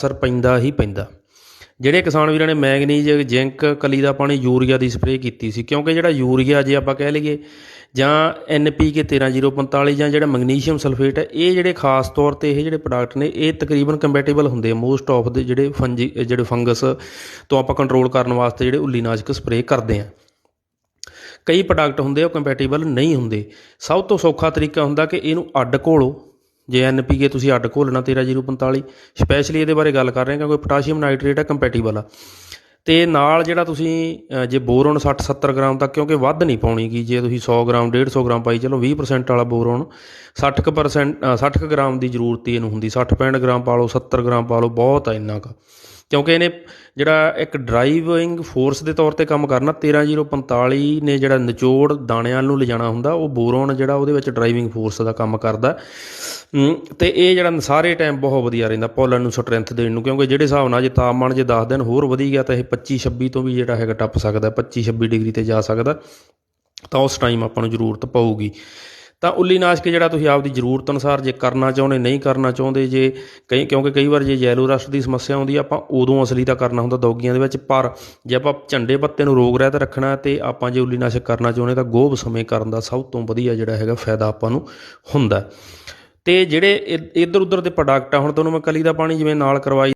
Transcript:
ਅਸਰ ਪੈਂਦਾ ਹੀ ਪੈਂਦਾ। ਜਿਹੜੇ ਕਿਸਾਨ ਵੀਰਾਂ ਨੇ ਮੈਗਨੀਜ਼, ਜ਼ਿੰਕ, ਕਲੀ ਦਾ ਪਾਣੀ, ਯੂਰੀਆ ਦੀ ਸਪਰੇਅ ਕੀਤੀ ਸੀ, ਕਿਉਂਕਿ ਜਿਹੜਾ ਯੂਰੀਆ ਜੇ ਆਪਾਂ ਕਹਿ ਲਈਏ, ਜਾਂ ਐਨਪੀਕੇ 13045 ਜਾਂ ਜਿਹੜਾ ਮੈਗਨੀਸ਼ੀਅਮ ਸਲਫੇਟ ਹੈ, ਇਹ ਜਿਹੜੇ ਖਾਸ ਤੌਰ ਤੇ ਇਹ ਜਿਹੜੇ ਪ੍ਰੋਡਕਟ ਨੇ, ਇਹ ਤਕਰੀਬਨ ਕੰਪੈਟੀਬਲ ਹੁੰਦੇ ਆ। ਮੋਸਟ ਆਫ ਦੇ ਜਿਹੜੇ ਫੰਜੀ, ਜਿਹੜੇ ਫੰਗਸ ਤੋਂ ਆਪਾਂ ਕੰਟਰੋਲ ਕਰਨ ਵਾਸਤੇ ਜਿਹੜੇ ਉੱਲੀ ਨਾਸ਼ਕ ਸਪਰੇਅ ਕਰਦੇ ਆ। ਕਈ ਪ੍ਰੋਡਕਟ ਹੁੰਦੇ ਆ, ਉਹ ਕੰਪੈਟੀਬਲ ਨਹੀਂ ਹੁੰਦੇ। ਸਭ ਤੋਂ ਸੌਖਾ ਤਰੀਕਾ ਹੁੰਦਾ ਕਿ ਇਹਨੂੰ ਅੱਡ ਘੋਲੋ। ਜੇ ਐਨਪੀਕੇ ਤੁਸੀਂ ਅੱਡ ਘੋਲਣਾ 13045 ਸਪੈਸ਼ਲੀ ਇਹਦੇ ਬਾਰੇ ਗੱਲ ਕਰ ਰਹੇ ਹਾਂ ਕਿਉਂਕਿ ਪੋਟਾਸ਼ੀਅਮ ਨਾਈਟ੍ਰੇਟ ਹੈ ਕੰਪੈਟੀਬਲ ਆ ਤੇ ਨਾਲ ਜਿਹੜਾ ਤੁਸੀਂ ਜੇ ਬੋਰੋਨ 60 70 ਗ੍ਰਾਮ ਤੱਕ ਕਿਉਂਕਿ ਵੱਧ ਨਹੀਂ ਪਾਉਣੀ ਕਿ ਜੇ ਤੁਸੀਂ 100 ਗ੍ਰਾਮ 150 ਗ੍ਰਾਮ ਪਾਈ ਚਲੋ 20% ਵਾਲਾ ਬੋਰੋਨ 60% ਕੁ percent, ਅ, 60 ਕੁ ਗ੍ਰਾਮ ਦੀ ਜ਼ਰੂਰਤ ਹੀ ਇਹਨੂੰ ਹੁੰਦੀ 60 65 ਗ੍ਰਾਮ ਪਾ ਲਓ 70 ਗ੍ਰਾਮ ਪਾ ਲਓ ਬਹੁਤ ਆ ਇੰਨਾ ਕੁ। ਕਿਉਂਕਿ ਇਹਨੇ ਜਿਹੜਾ ਇੱਕ ਡਰਾਈਵਿੰਗ ਫੋਰਸ ਦੇ ਤੌਰ ਤੇ ਕੰਮ ਕਰਨਾ 13045 ਨੇ ਜਿਹੜਾ ਨਿਚੋੜ ਦਾਣਿਆਂ ਨੂੰ ਲਿਜਾਣਾ ਹੁੰਦਾ ਉਹ ਬੋਰੋਨ ਜਿਹੜਾ ਉਹਦੇ ਵਿੱਚ ਡਰਾਈਵਿੰਗ ਫੋਰਸ ਦਾ ਕੰਮ ਕਰਦਾ। ਤੇ ਇਹ ਜਿਹੜਾ ਸਾਰੇ ਟਾਈਮ ਬਹੁਤ ਵਧੀਆ ਰਹਿੰਦਾ ਪੋਲਨ ਨੂੰ ਸਟਰੈਂਥ ਦੇਣ ਨੂੰ ਕਿਉਂਕਿ ਜਿਹੜੇ ਹਿਸਾਬ ਨਾਲ ਜੇ ਤਾਪਮਾਨ ਜੇ 10 ਦਿਨ ਹੋਰ ਵਧੀ ਗਿਆ ਤਾਂ ਇਹ 25 26 ਤੋਂ ਵੀ ਜਿਹੜਾ ਹੈਗਾ ਟੱਪ ਸਕਦਾ 25 26 ਡਿਗਰੀ ਤੇ ਜਾ ਸਕਦਾ ਤਾਂ ਉਸ ਟਾਈਮ ਆਪਾਂ ਨੂੰ ਜ਼ਰੂਰਤ ਪਊਗੀ। ਤਾਂ ਉੱਲੀ ਨਾਸ਼ਕ ਜਿਹੜਾ ਤੁਸੀਂ ਆਪਦੀ ਜ਼ਰੂਰਤ ਅਨੁਸਾਰ ਜੇ ਕਰਨਾ ਚਾਹੁੰਦੇ ਨਹੀਂ ਕਰਨਾ ਚਾਹੁੰਦੇ ਜੇ ਕਈ ਕਿਉਂਕਿ ਕਈ ਵਾਰ ਜੇ ਯੈਲੋ ਰਸਟ ਦੀ ਸਮੱਸਿਆ ਆਉਂਦੀ ਆ, ਆਪਾਂ ਉਦੋਂ ਅਸਲੀ ਤਾਂ ਕਰਨਾ ਹੁੰਦਾ ਦੌਗੀਆਂ ਦੇ ਵਿੱਚ ਪਰ ਜੇ ਆਪਾਂ ਝੰਡੇ ਪੱਤੇ ਨੂੰ ਰੋਗ ਰਹਿਤ ਰੱਖਣਾ ਤੇ ਆਪਾਂ ਜੇ ਉੱਲੀ ਨਾਸ਼ਕ ਕਰਨਾ ਚਾਹੁੰਦੇ ਤਾਂ ਗੋਭ ਸਮੇਂ ਕਰਨ ਦਾ ਸਭ ਤੋਂ ਵਧੀਆ ਜਿਹੜਾ ਹੈਗਾ ਫਾਇਦਾ ਆਪਾਂ ਨੂੰ ਹੁੰਦਾ। ਤੇ ਜਿਹੜੇ ਇੱਧਰ ਉੱਧਰ ਦੇ ਪ੍ਰੋਡਕਟ ਆ ਹੁਣ ਤੁਹਾਨੂੰ ਮੈਂ ਕਲੀ ਦਾ ਪਾਣੀ ਜਿਵੇਂ ਨਾਲ ਕਰਵਾਈ